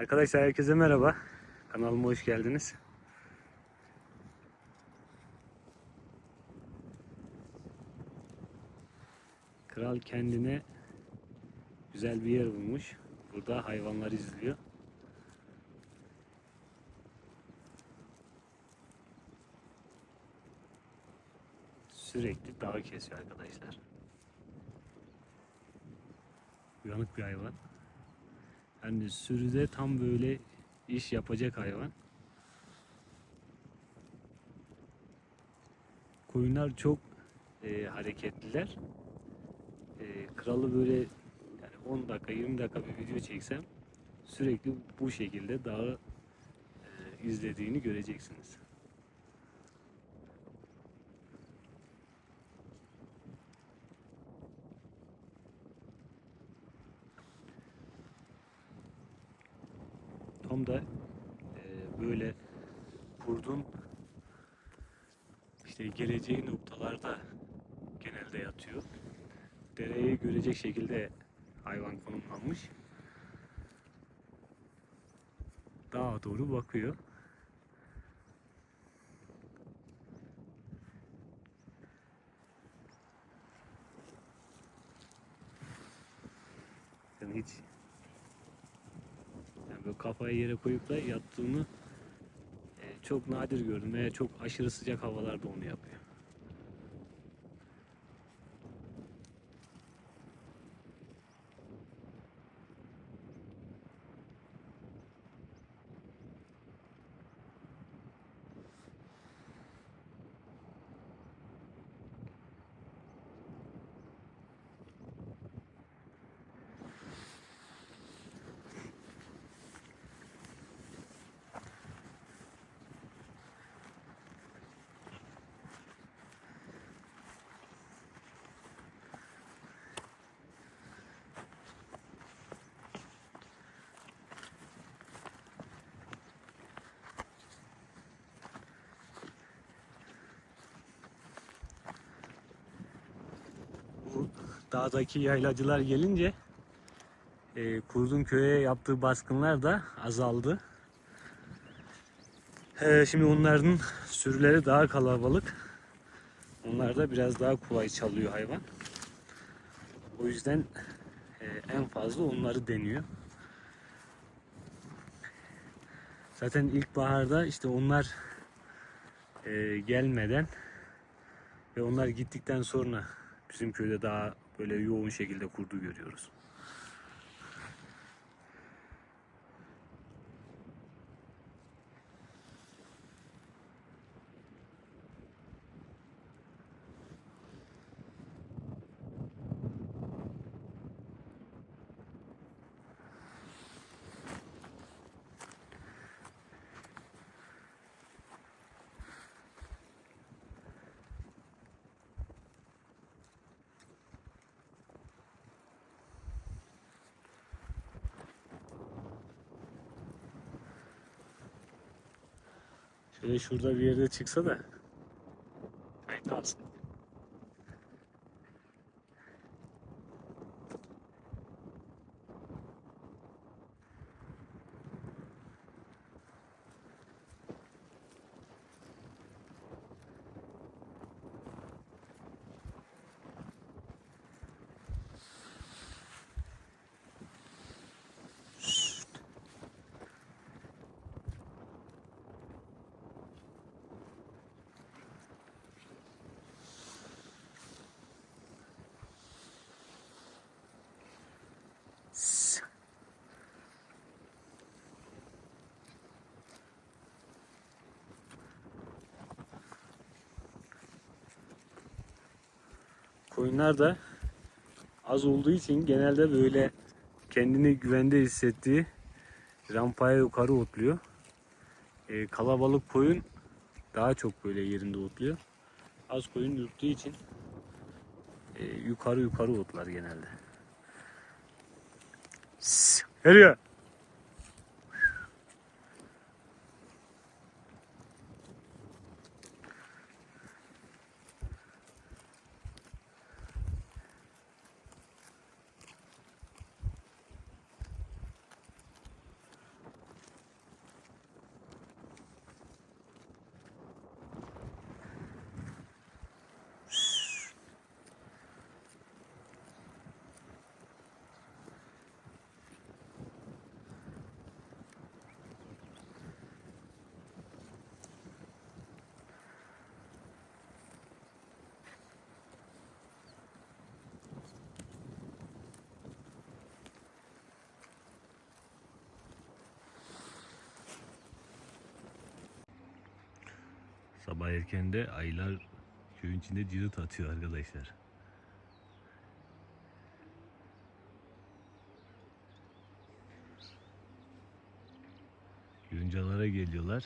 Arkadaşlar herkese merhaba. Kanalıma hoş geldiniz. Kral kendine güzel bir yer bulmuş. Burada hayvanlar izliyor. Sürekli dağı kesiyor arkadaşlar. Uyanık bir hayvan. Yani sürüde tam böyle iş yapacak hayvan. Koyunlar çok e, hareketliler. E, kralı böyle yani 10 dakika 20 dakika bir video çeksem sürekli bu şekilde dağı e, izlediğini göreceksiniz. Tam da e, böyle kurdun işte geleceği noktalarda genelde yatıyor. Dereyi görecek şekilde hayvan konumlanmış. Dağa doğru bakıyor. Yani hiç böyle kafayı yere koyup da yattığını e, çok nadir gördüm veya çok aşırı sıcak havalarda onu yapıyor. Bu dağdaki yaylacılar gelince e, Kurdun köye yaptığı baskınlar da azaldı. E, şimdi onların sürüleri daha kalabalık. Onlar da biraz daha kolay çalıyor hayvan. O yüzden e, en fazla onları deniyor. Zaten ilkbaharda işte onlar e, gelmeden ve onlar gittikten sonra bizim köyde daha böyle yoğun şekilde kurdu görüyoruz. Şöyle şurada bir yerde çıksa da Koyunlar da az olduğu için genelde böyle kendini güvende hissettiği rampaya yukarı otluyor. Ee, kalabalık koyun daha çok böyle yerinde otluyor. Az koyun yurttuğu için e, yukarı yukarı otlar genelde. Geliyor. Sabah erkende ayılar köyün içinde cırıt atıyor arkadaşlar. Yuncalara geliyorlar.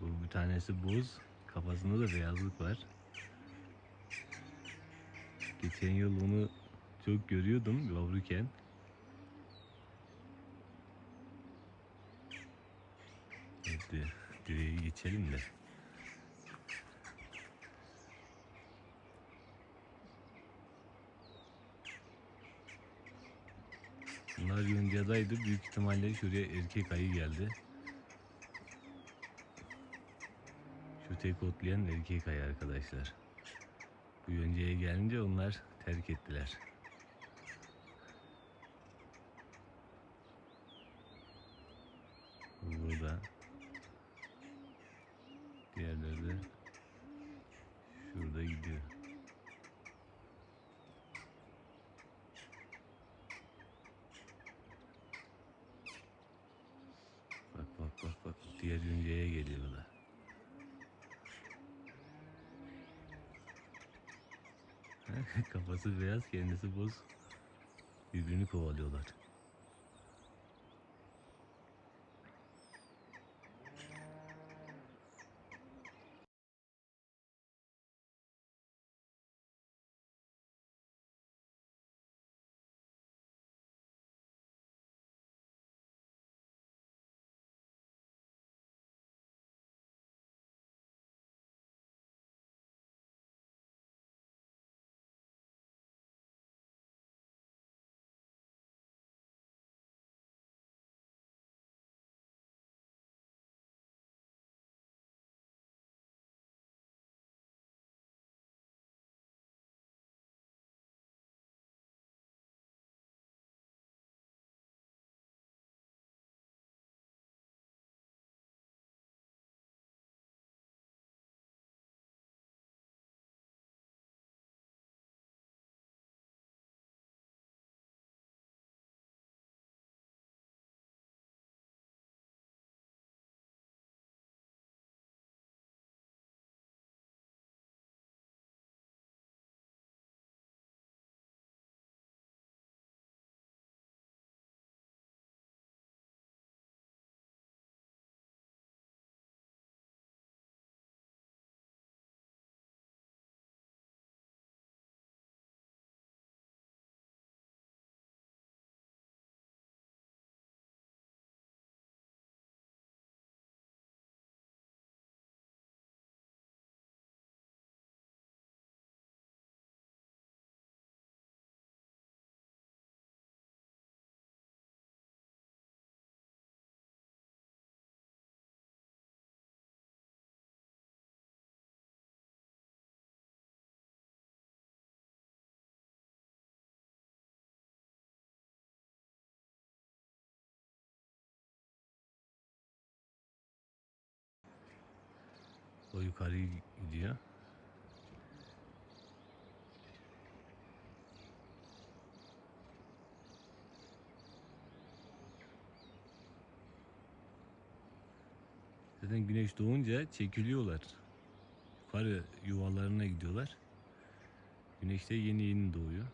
Bu bir tanesi boz. Kafasında da beyazlık var. Geçen yıl onu çok görüyordum yavruyken. Hadi direği geçelim de. Bunlar yoncadaydı. Büyük ihtimalle şuraya erkek ayı geldi. Şu tek otlayan erkek ayı arkadaşlar. Bu yoncaya gelince onlar terk ettiler. Bu Burada. Diğerleri de şurada gidiyor. Bak bak bak bak diğer yünceye geliyor o da. Kafası beyaz kendisi boz. Birbirini kovalıyorlar. O yukarı gidiyor. Zaten güneş doğunca çekiliyorlar. Yukarı yuvalarına gidiyorlar. Güneş de yeni yeni doğuyor.